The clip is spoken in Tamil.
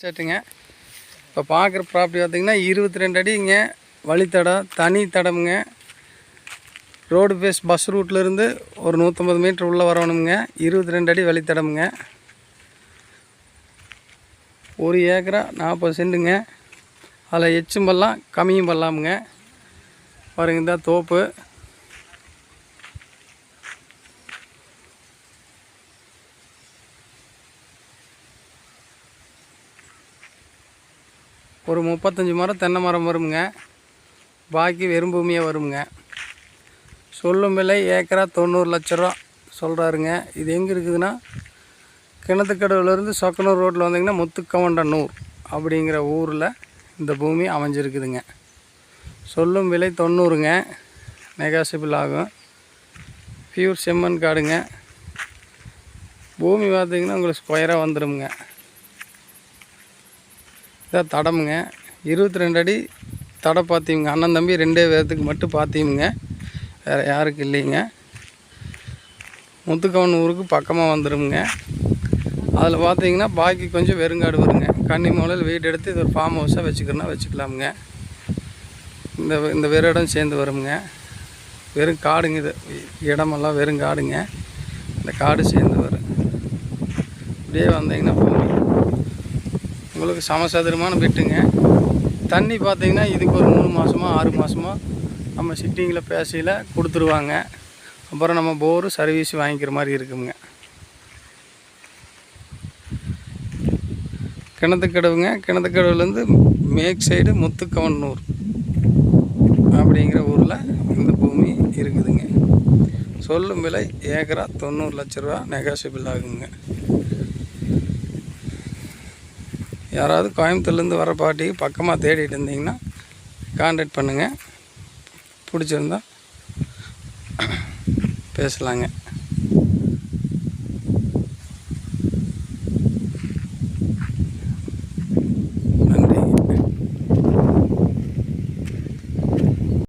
சேட்டுங்க. இப்போ பார்க்குற ப்ராப்பர்ட்டி பார்த்தீங்கன்னா இருபத்தி ரெண்டு அடிங்க வழித்தடம் தனி தடமுங்க. ரோடு பேஸ் பஸ் ரூட்லேருந்து ஒரு நூற்றம்பது மீட்டர் உள்ளே வரணுங்க. இருபத்தி ரெண்டு அடி வழித்தடமுங்க ஒரு ஏக்கரா நாற்பது சென்ட்டுங்க அதில் எச்சும் பல்லாம் கம்மியும் பண்ணலாமுங்க. பாருங்க இந்த தோப்பு. ஒரு முப்பத்தஞ்சு மரம் தென்னை மரம் வருங்க பாக்கி வெறும் பூமியாக வருங்க சொல்லும் விலை ஏக்கரா தொண்ணூறு லட்ச ரூபா சொல்கிறாருங்க இது எங்கே இருக்குதுன்னா கிணத்துக்கடவுலேருந்து சொக்கனூர் ரோட்டில் வந்தீங்கன்னா முத்துக்கவண்டனூர் அப்படிங்கிற ஊரில் இந்த பூமி அமைஞ்சிருக்குதுங்க. சொல்லும் விலை தொண்ணூறுங்க. நெகாசிபிள் ஆகும். பியூர் செம்மன் காடுங்க. பூமி பார்த்தீங்கன்னா உங்களுக்கு ஸ்கொயராக வந்துடுங்க இதான் தடமுங்க. இருபத்தி ரெண்டு அடி தடை பார்த்தீங்க அண்ணன் தம்பி ரெண்டே பேர்த்துக்கு மட்டும் பார்த்தீங்க வேறு யாருக்கு இல்லைங்க. முத்துக்கவன் ஊருக்கு பக்கமாக வந்துடுங்க அதில் பார்த்தீங்கன்னா பாக்கி கொஞ்சம் வெறுங்காடு வருங்க. கன்னி மூலையில் வீடு எடுத்து இது ஒரு ஃபார்ம் ஹவுஸாக வச்சுக்கிறனா வச்சுக்கலாமுங்க. இந்த இந்த வெறும் இடம் சேர்ந்து வருங்க வெறும் காடுங்க இது. இடமெல்லாம் வெறும் காடுங்க. இந்த காடு சேர்ந்து வரும். அப்படியே வந்தீங்கன்னா போகும் உங்களுக்கு சமசதுரமான பெட்டுங்க தண்ணி பார்த்தீங்கன்னா இதுக்கு ஒரு மூணு மாதமாக ஆறு மாதமாக நம்ம சிட்டிங்கில் பேசையில் கொடுத்துருவாங்க. அப்புறம் நம்ம போரு சர்வீஸ் வாங்கிக்கிற மாதிரி இருக்குங்க. கிணத்துக்கடவுங்க கிணத்துக்கடவுலேருந்து மேக் சைடு முத்துக்கவன்னூர் அப்படிங்கிற ஊரில் இந்த பூமி இருக்குதுங்க. சொல்லும் விலை ஏக்கரா தொண்ணூறு லட்ச ரூபா நெகாசிபிள் ஆகுங்க. யாராவது கோயம்புத்தூர்லேருந்து வர பாட்டிக்கு பக்கமாக தேடிட்டு இருந்தீங்கன்னா கான்டாக்ட் பண்ணுங்கள் பிடிச்சிருந்தா பேசலாங்க.